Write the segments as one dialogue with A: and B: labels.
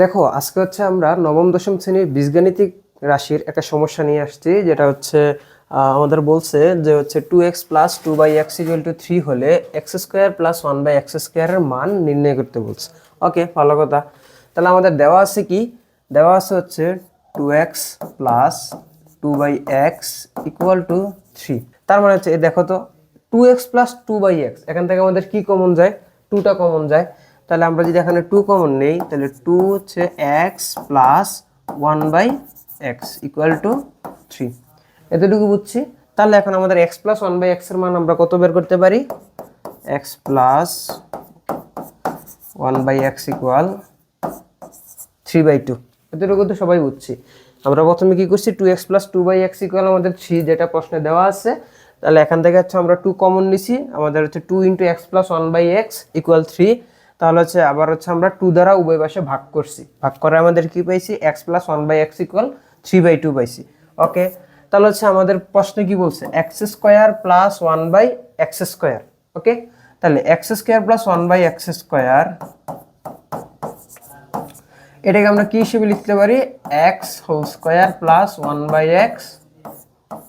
A: দেখো, আজকে হচ্ছে আমরা নবম, দশম শ্রেণির বীজগাণিতিক রাশির একটা সমস্যা নিয়ে আসছি, যেটা হচ্ছে আমাদের বলছে যে হচ্ছে two x plus two by x equal to three হলে x square plus one by x স্কোয়ারের মান নির্ণয় করতে বলছে। ওকে, ভালো কথা। তাহলে আমাদের দেওয়া আছে কি? দেওয়া আছে হচ্ছে two x plus two by x equal to three তার মানে হচ্ছে দেখো তো two x plus two by x এখান থেকে আমাদের কি কমন যায়? টুটা কমন যায়। তাহলে আমরা যদি এখানে টু কমন নেই, তাহলে টু হচ্ছে x plus one by x equal to three এতটুকু বুঝছি? তাহলে এখন আমাদের এক্স প্লাস ওয়ান বাই এক্সের মান আমরা কত বের করতে পারি? X plus one by x equal three by two এতটুকু তো সবাই বুঝছি। আমরা প্রথমে কী করছি? Two x plus two by x equal আমাদের থ্রি যেটা প্রশ্নে দেওয়া আছে। তাহলে এখান থেকে হচ্ছে আমরা টু কমন নিছি। আমাদের হচ্ছে two into x plus one by x equal three তাহলে হচ্ছে আবার হচ্ছে আমরা টু দ্বারা উভয় পাশে ভাগ করছি। ভাগ করে আমাদের কি পাইছি? X plus one by x equal three by two পাইছি। ওকে তাহলে হচ্ছে আমাদের প্রশ্নে কি বলছে? X square plus one by x square okay তাহলে x square plus one by x square এটাকে আমরা কি হিসেবে লিখতে পারি? X whole square plus one by x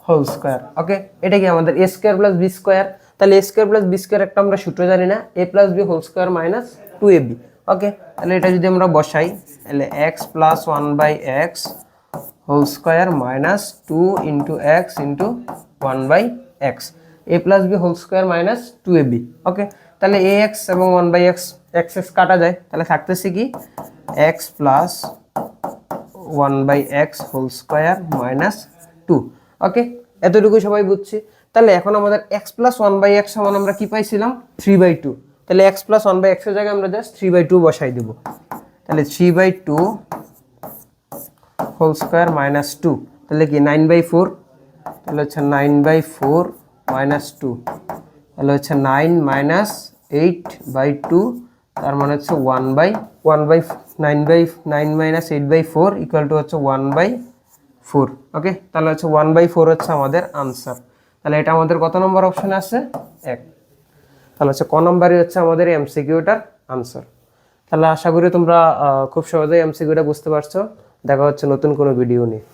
A: whole square okay এটা কি আমাদের a square plus b square তাহলে a square plus b square একটা আমরা সূত্র জানি না a plus b whole square minus two a b okay তাহলে এটা যদি আমরা বসাই, তাহলে x plus one by x whole square minus two into x into one by x a plus b whole square minus two a b okay তাহলে এ x এবং one by x x x কাটা যায়, তাহলে থাকতেছে কি? X plus one by x whole square minus two okay এতটুকু সবাই বুঝছি? তাহলে এখন আমাদের x plus one by x সমান আমরা কি পাইছিলাম? থ্রি বাই টু তাহলে এক্স প্লাস ওয়ান বাই এক্সের জায়গায় আমরা জাস্ট থ্রি বাই টু বসাই দেবো। তাহলে three by two whole square minus two তাহলে কি নাইন বাই ফোর তাহলে হচ্ছে nine by four minus two তাহলে হচ্ছে nine minus eight by two তার মানে হচ্ছে one by one by nine by nine minus eight by four equal to হচ্ছে ওয়ান বাই ফোর ওকে তাহলে হচ্ছে ওয়ান বাই ফোর হচ্ছে আমাদের আনসার তাহলে এটা আমাদের কত নম্বর অপশন আছে? এক। তাহলে হচ্ছে ক নম্বরই হচ্ছে আমাদের এমসিকিউটার আনসার। তাহলে আশা করি তোমরা খুব সহজেই এমসিকিউটা বুঝতে পারছ। দেখা হচ্ছে নতুন কোনো ভিডিও নিয়ে।